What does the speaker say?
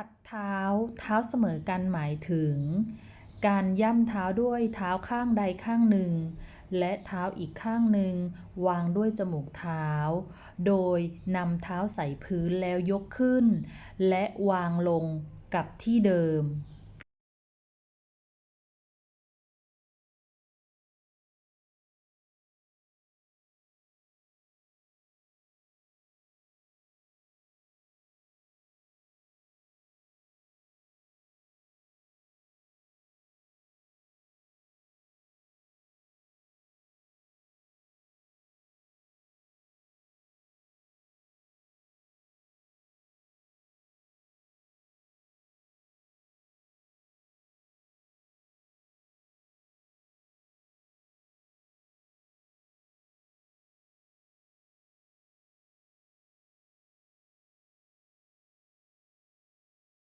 ถัดเท้าเท้าเสมอกันหมายถึง การย่ำเท้าด้วยเท้าข้างใดข้างหนึ่ง และเท้าอีกข้างหนึ่ง วางด้วยจมูกเท้า โดยนำเท้าใส่พื้นแล้วยกขึ้น และวางลงกับที่เดิม